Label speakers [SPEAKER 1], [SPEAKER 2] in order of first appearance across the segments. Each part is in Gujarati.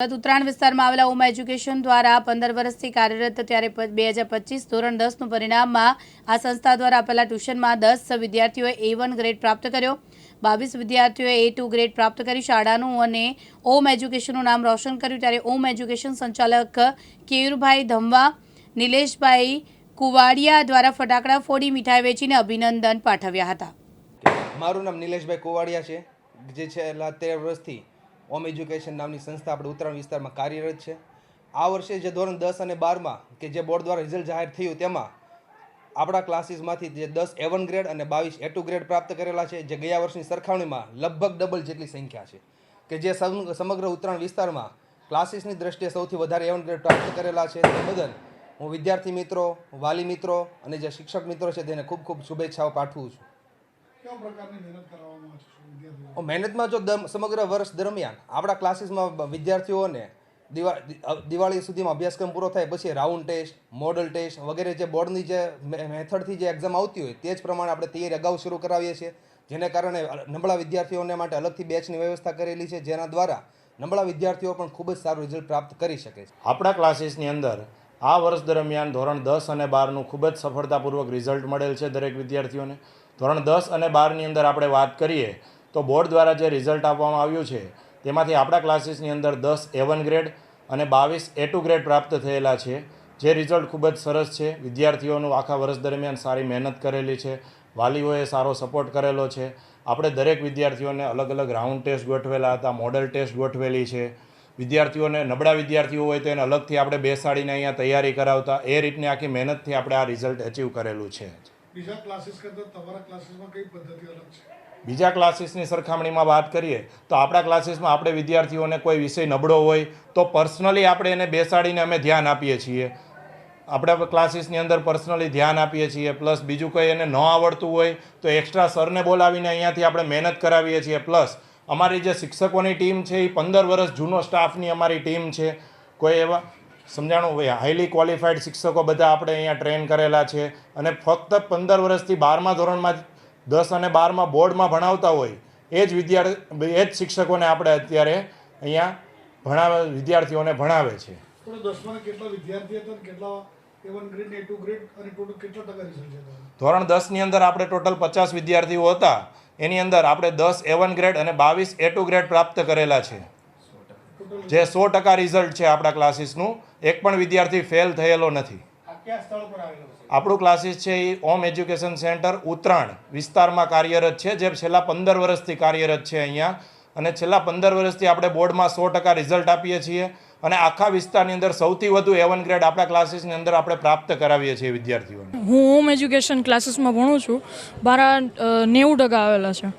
[SPEAKER 1] સુરત ઉત્તરાયણ વિસ્તારમાં આવેલા ઓમ એજ્યુકેશન દ્વારા પંદર વર્ષથી કાર્યરત ત્યારે બે હજાર પચીસ ધોરણ દસનું પરિણામમાં આ સંસ્થા દ્વારા આપેલા ટ્યુશનમાં દસ વિદ્યાર્થીઓએ એ વન ગ્રેડ પ્રાપ્ત કર્યો. બાવીસ વિદ્યાર્થીઓએ એ ટુ ગ્રેડ પ્રાપ્ત કરી શાળાનું અને ઓમ એજ્યુકેશનનું નામ રોશન કર્યું. ત્યારે ઓમ એજ્યુકેશન સંચાલક કેયુરભાઈ ધમવા, નિલેશભાઈ કુવાડિયા દ્વારા ફટાકડા ફોડી, મીઠાઈ વેચીને અભિનંદન પાઠવ્યા હતા.
[SPEAKER 2] મારું નામ નિલેશભાઈ કુવાડિયા છે. જે છેલ્લા તેર વર્ષથી ઓમ એજ્યુકેશન નામની સંસ્થા આપણે ઉત્તરાયણ વિસ્તારમાં કાર્યરત છે. આ વર્ષે જે ધોરણ દસ અને બારમાં કે જે બોર્ડ દ્વારા રિઝલ્ટ જાહેર થયું તેમાં આપણા ક્લાસીસમાંથી જે દસ એવન ગ્રેડ અને બાવીસ એ ટુ ગ્રેડ પ્રાપ્ત કરેલા છે, જે ગયા વર્ષની સરખામણીમાં લગભગ ડબલ જેટલી સંખ્યા છે. કે જે સમ- સમગ્ર ઉત્તરાયણ વિસ્તારમાં ક્લાસીસની દ્રષ્ટિએ સૌથી વધારે એવન ગ્રેડ પ્રાપ્ત કરેલા છે. તે બદલ હું વિદ્યાર્થી મિત્રો, વાલી મિત્રો અને જે શિક્ષક મિત્રો છે, તેને ખૂબ ખૂબ શુભેચ્છાઓ પાઠવું છું.
[SPEAKER 3] કેવા પ્રકારની મહેનત કરવામાં આવે છે વિદ્યાર્થીઓ?
[SPEAKER 2] મહેનતમાં જો દમ- સમગ્ર વર્ષ દરમિયાન આપણા ક્લાસીસમાં વિદ્યાર્થીઓને દિવા દિવાળી સુધીમાં અભ્યાસક્રમ પૂરો થાય પછી રાઉન્ડ ટેસ્ટ મોડલ ટેસ્ટ વગેરે જે બોર્ડની જે મે- મેથડથી જે એક્ઝામ આવતી હોય તે જ પ્રમાણે આપણે તૈયારી અગાઉ શરૂ કરાવીએ છીએ. જેને કારણે નબળા વિદ્યાર્થીઓને માટે અલગથી બેચની વ્યવસ્થા કરેલી છે જેના દ્વારા નબળા વિદ્યાર્થીઓ પણ ખૂબ જ સારું રિઝલ્ટ પ્રાપ્ત કરી શકે છે.
[SPEAKER 4] આપણા ક્લાસીસની અંદર આ વર્ષ દરમિયાન ધોરણ દસ અને બારનું ખૂબ જ સફળતાપૂર્વક રિઝલ્ટ મળેલ છે દરેક વિદ્યાર્થીઓને. ધોરણ દસ અને બારની અંદર આપણે વાત કરીએ, તો બોર્ડ દ્વારા જે રિઝલ્ટ આપવામાં આવ્યું છે, તેમાંથી આપણા ક્લાસીસની અંદર દસ એવન ગ્રેડ અને બાવીસ એ ટુ ગ્રેડ પ્રાપ્ત થયેલા છે. જે રિઝલ્ટ ખૂબ જ સરસ છે. વિદ્યાર્થીઓનું આખા વર્ષ દરમિયાન સારી મહેનત કરેલી છે. વાલીઓએ સારો સપોર્ટ કરેલો છે. આપણે દરેક વિદ્યાર્થીઓને અલગ અલગ રાઉન્ડ ટેસ્ટ ગોઠવેલા હતા, મોડલ ટેસ્ટ ગોઠવેલી છે. વિદ્યાર્થીઓને, નબળા વિદ્યાર્થીઓ હોય તો એને અલગથી આપણે બેસાડીને અહીંયા તૈયારી કરાવતા, એ રીતની આખી મહેનતથી આપણે આ રિઝલ્ટ અચીવ કરેલું છે.
[SPEAKER 3] બીજા ક્લાસીસ કરતાં તમારા ક્લાસીસમાં કઈ પદ્ધતિ અલગ છે?
[SPEAKER 4] બીજા ક્લાસીસની સરખામણીમાં વાત કરીએ, તો આપણા ક્લાસીસમાં આપણે વિદ્યાર્થીઓને કોઈ વિષય નબળો હોય, તો પર્સનલી આપણે એને બેસાડીને અમે ધ્યાન આપીએ છીએ. આપણા ક્લાસીસની અંદર પર્સનલી ધ્યાન આપીએ છીએ પ્લસ બીજું કંઈ એને ન આવડતું હોય, તો એક્સ્ટ્રા સરને બોલાવીને અહીંયાથી આપણે મહેનત કરાવીએ છીએ. પ્લસ અમારી જે શિક્ષકોની ટીમ છે, એ પંદર વર્ષ જૂનો સ્ટાફની અમારી ટીમ છે. કોઈ એવા સમજાણું? હોય હાઈલી ક્વોલિફાઈડ શિક્ષકો બધા આપણે અહીંયા ટ્રેન કરેલા છે અને ફક્ત પંદર વર્ષથી બારમા ધોરણમાં દસ અને બારમાં બોર્ડમાં ભણાવતા હોય એ જ વિદ્યાર્થી એ જ શિક્ષકોને આપણે અત્યારે અહીંયા ભણાવે વિદ્યાર્થીઓને ભણાવે છે? ધોરણ દસની અંદર આપણે ટોટલ પચાસ વિદ્યાર્થીઓ હતા. એની અંદર આપણે દસ એવન ગ્રેડ અને બાવીસ એ ટુ ગ્રેડ પ્રાપ્ત કરેલા છે. જે સો ટકા રિઝલ્ટ છે આપણા ક્લાસીસનું એક પણ વિદ્યાર્થી ફેલ થયેલો નથી.
[SPEAKER 3] આ કયા સ્થળ પર આવેલો છે?
[SPEAKER 4] આપણું ક્લાસીસ છે એ ઓમ એજ્યુકેશન સેન્ટર ઉત્તરાયણ. વિસ્તારમાં કાર્યરત છે જે છેલ્લા પંદર વર્ષથી કાર્યરત છે અહીંયા. અને છેલ્લા પંદર વર્ષથી આપણે બોર્ડમાં સો ટકા રિઝલ્ટ આપીએ છીએ. અને આખા વિસ્તારની અંદર સૌથી વધુ એવન ગ્રેડ આપણા ક્લાસીસની અંદર આપણે પ્રાપ્ત કરાવીએ છીએ વિદ્યાર્થીઓને.
[SPEAKER 5] હું હોમ એજ્યુકેશન ક્લાસીસમાં ભણું છું. મારા નેવું ટકા આવેલા છે.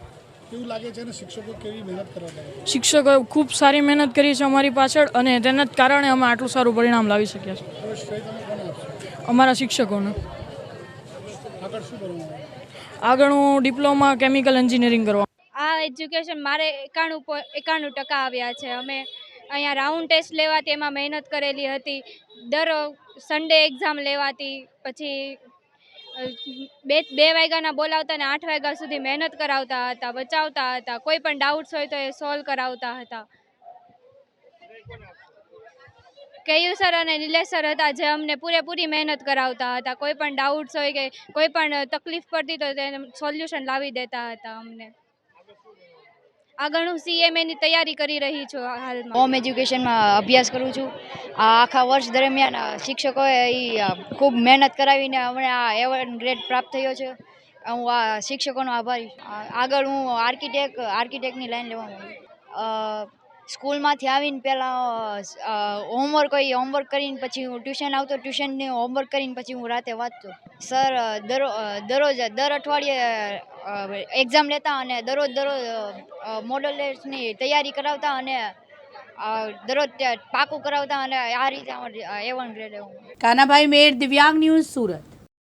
[SPEAKER 3] કેવું લાગે છે અને શિક્ષકો કેવી મહેનત કરવા
[SPEAKER 5] શિક્ષકોએ ખૂબ સારી મહેનત કરી છે અમારી પાછળ અને તેના જ કારણે અમે આટલું સારું પરિણામ લાવી શક્યા
[SPEAKER 3] આપશો?
[SPEAKER 5] અમારા શિક્ષકોને.
[SPEAKER 3] આગળ
[SPEAKER 5] હું ડિપ્લોમા કેમિકલ એન્જિનિયરિંગ કરવા.
[SPEAKER 6] આ એજ્યુકેશન મારે એકાણું પો એકાણું ટકા આવ્યા છે. અમે અહીંયા રાઉન્ડ ટેસ્ટ લેવાતી એમાં મહેનત કરેલી હતી. દર સન્ડે એક્ઝામ લેવાતી પછી બે બે વાગ્યાના બોલાવતા ને આઠ વાગ્યા સુધી મહેનત કરાવતા હતા, બચાવતા હતા, કોઈ પણ ડાઉટ્સ હોય તો એ સોલ્વ કરાવતા હતા. કેયુ સર અને નિલેશ સર હતા જે અમને પૂરેપૂરી મહેનત કરાવતા હતા, કોઈ પણ ડાઉટ્સ હોય કે કોઈ પણ તકલીફ પડતી તો તેને સોલ્યુશન લાવી દેતા હતા અમને. આગળ હું સીએમએની તૈયારી કરી રહી છું હાલમાં.
[SPEAKER 7] હોમ એજ્યુકેશનમાં અભ્યાસ કરું છું. આ આખા વર્ષ દરમિયાન શિક્ષકોએ ખૂબ મહેનત કરાવીને અમને આ એવોર્ડ ગ્રેડ પ્રાપ્ત થયો છે. હું આ શિક્ષકોનો આભારી આગળ હું આર્કિટેક્ટ આર્કિટેક્ટની લાઈન લેવા માંગુ સ્કૂલમાંથી આવીને પહેલાં હોમવર્ક હોય હોમવર્ક કરીને પછી હું ટ્યુશન આવતો ટ્યુશનને હોમવર્ક કરીને પછી હું રાતે વાંચતો. સર દરરોજ, દર અઠવાડિયે એક્ઝામ લેતા અને દરરોજ દરરોજ મોડલ ટેસ્ટની તૈયારી કરાવતા અને દરરોજ પાકું કરાવતા અને આ રીતે એવન ગ્રેડ
[SPEAKER 1] કાનાભાઈ મેર, દિવ્યાંગ ન્યૂઝ, સુરત.